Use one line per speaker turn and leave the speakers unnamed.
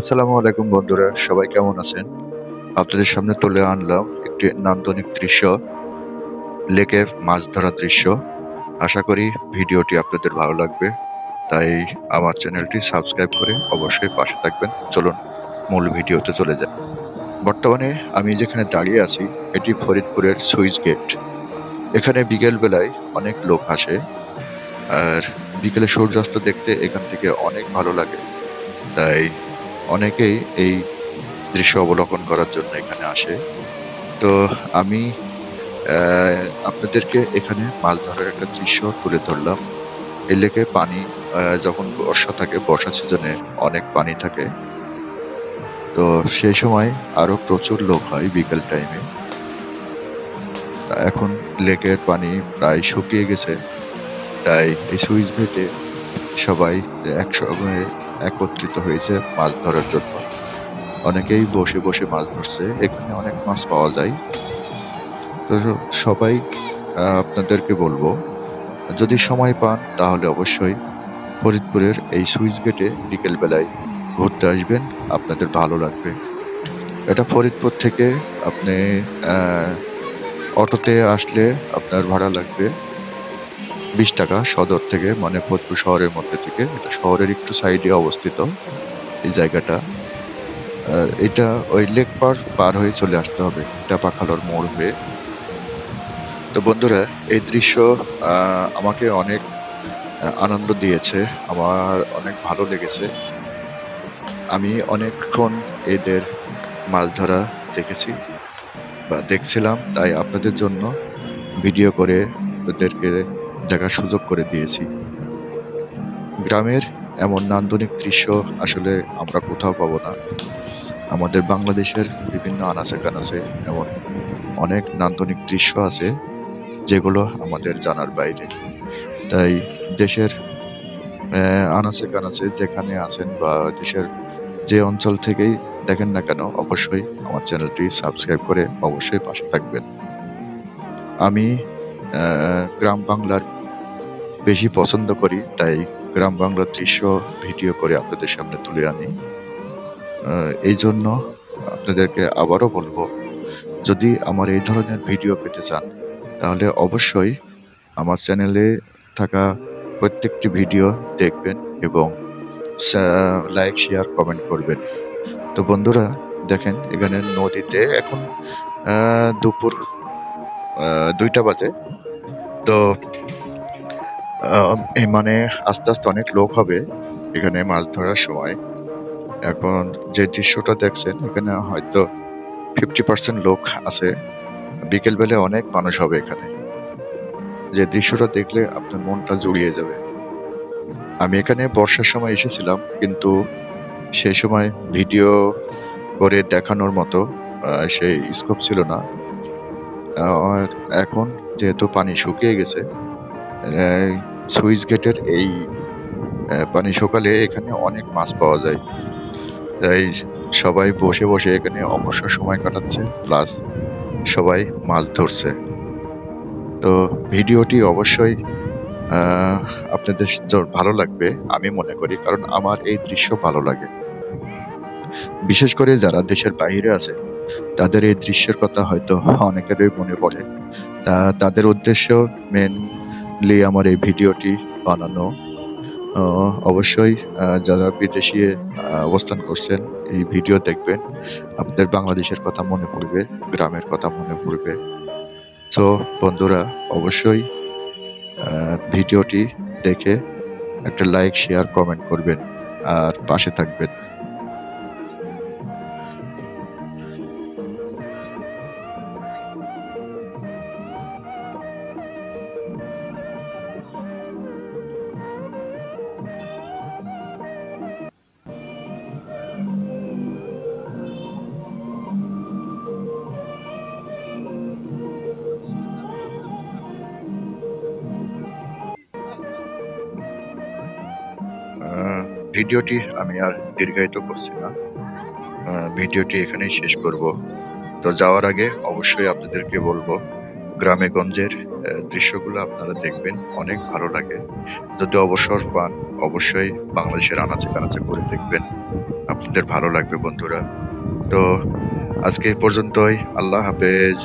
আসসালামু আলাইকুম বন্ধুরা, সবাই কেমন আছেন? আপনাদের সামনে তুলে আনলাম একটি নান্দনিক দৃশ্য, লেকে মাছ ধরা দৃশ্য। আশা করি ভিডিওটি আপনাদের ভালো লাগবে, তাই আমার চ্যানেলটি সাবস্ক্রাইব করে অবশ্যই পাশে থাকবেন। চলুন মূল ভিডিওতে চলে যাই। বর্তমানে আমি যেখানে দাঁড়িয়ে আছি, এটি ফরিদপুরের সুইচ গেট। এখানে বিকেল বেলায় অনেক লোক আসে, আর বিকেলে সূর্যাস্ত দেখতে এখান থেকে অনেক ভালো লাগে। তাই অনেকেই এই দৃশ্য অবলোকন করার জন্য এখানে আসে। তো আমি আপনাদেরকে এখানে মাছ ধরার একটা দৃশ্য তুলে ধরলাম। এই লেকে পানি যখন বর্ষা থাকে, বর্ষা সিজনে অনেক পানি থাকে। তো সেই সময় আরও প্রচুর লোক হয় বিকেল টাইমে। এখন লেকের পানি প্রায় শুকিয়ে গেছে। তাই এই সুইচ গেটে সবাই একসঙ্গে একত্রিত হয়েছে মাছ ধরার জন্য। অনেকেই বসে বসে মাছ ধরছে, এখানে অনেক মাছ পাওয়া যায়। তো সবাই আপনাদেরকে বলব, যদি সময় পান তাহলে অবশ্যই ফরিদপুরের এই সুইচ গেটে বিকেলবেলায় ঘুরতে আসবেন, আপনাদের ভালো লাগবে। এটা ফরিদপুর থেকে আপনি অটোতে আসলে আপনার ভাড়া লাগবে। বিশ টাকা সদর থেকে মানে ফরিদপুর শহরের মধ্যে থেকে। এটা শহরের একটু সাইডে অবস্থিত এই জায়গাটা। আর এটা ওই লেক পার পার হয়ে চলে আসতে হবে, টাপাখালোর মোড় হয়ে। তো বন্ধুরা, এই দৃশ্য আমাকে অনেক আনন্দ দিয়েছে। আমার অনেক ভালো লেগেছে। আমি অনেকক্ষণ এদের মাছ ধরা দেখেছি বা দেখছিলাম, তাই আপনাদের জন্য ভিডিও করে ওদেরকে দেখার সুযোগ করে দিয়েছি। গ্রামের এমন নান্দনিক দৃশ্য আসলে আমরা কোথাও পাবো না। আমাদের বাংলাদেশের বিভিন্ন আনাচে কানাচে এমন অনেক নান্দনিক দৃশ্য আছে, যেগুলো আমাদের জানার বাইরে। তাই দেশের আনাচে কানাচে যেখানে আছেন বা দেশের যে অঞ্চল থেকেই দেখেন না কেন, অবশ্যই আমার চ্যানেলটি সাবস্ক্রাইব করে অবশ্যই পাশে থাকবেন। আমি গ্রাম বাংলার বেশি পছন্দ করি, তাই গ্রাম বাংলার দৃশ্য ভিডিও করে আপনাদের সামনে তুলে আনি। এই জন্য আপনাদেরকে আবারও বলব, যদি আমার এই ধরনের ভিডিও পেতে চান, তাহলে অবশ্যই আমার চ্যানেলে থাকা প্রত্যেকটি ভিডিও দেখবেন এবং লাইক, শেয়ার, কমেন্ট করবেন। তো বন্ধুরা, দেখেন এখানে নদীতে এখন দুপুর দুইটা বাজে। তো মানে আস্তে আস্তে অনেক লোক হবে এখানে মাছ ধরার সময়। এখন যে দৃশ্যটা দেখছেন, এখানে হয়তো ফিফটি পার্সেন্ট লোক আছে। বিকেল বেলা অনেক মানুষ হবে এখানে। যে দৃশ্যটা দেখলে আপনার মনটা জুড়িয়ে যাবে। আমি এখানে বর্ষার সময় এসেছিলাম, কিন্তু সেই সময় ভিডিও করে দেখানোর মতো সেই স্কোপ ছিল না। এখন যেহেতু পানি শুকিয়ে গেছে সুইচ গেটের এই পানি শুকালে এখানে অনেক মাছ পাওয়া যায়। তাই সবাই বসে বসে এখানে অবসর সময় কাটাচ্ছে, প্লাস সবাই মাছ ধরছে। তো ভিডিওটি অবশ্যই আপনাদের ভালো লাগবে, আমি মনে করি, কারণ আমার এই দৃশ্য ভালো লাগে। বিশেষ করে যারা দেশের বাইরে আছে, তাদের এই দৃশ্যের কথা হয়তো অনেকেরই মনে পড়ে। তা তাদের উদ্দেশ্য মেনলি আমার এই ভিডিওটি বানানো। অবশ্যই যারা বিদেশে অবস্থান করছেন, এই ভিডিও দেখবেন। আপনাদের বাংলাদেশের কথা মনে পড়বে, গ্রামের কথা মনে পড়বে। তো, বন্ধুরা, অবশ্যই ভিডিওটি দেখে একটা লাইক শেয়ার কমেন্ট করবেন। আর পাশে থাকবেন। ভিডিওটি আমি আর দীর্ঘায়িত করছি না। ভিডিওটি এখানেই শেষ করব। তো যাওয়ার আগে অবশ্যই আপনাদেরকে বলব, গ্রামে গঞ্জের দৃশ্যগুলো আপনারা দেখবেন, অনেক ভালো লাগে। যদি অবসর পান, অবশ্যই বাংলাদেশের আনাচে কানাচে করে দেখবেন। আপনাদের ভালো লাগবে বন্ধুরা। তো আজকে এই পর্যন্তই। আল্লাহ হাফেজ।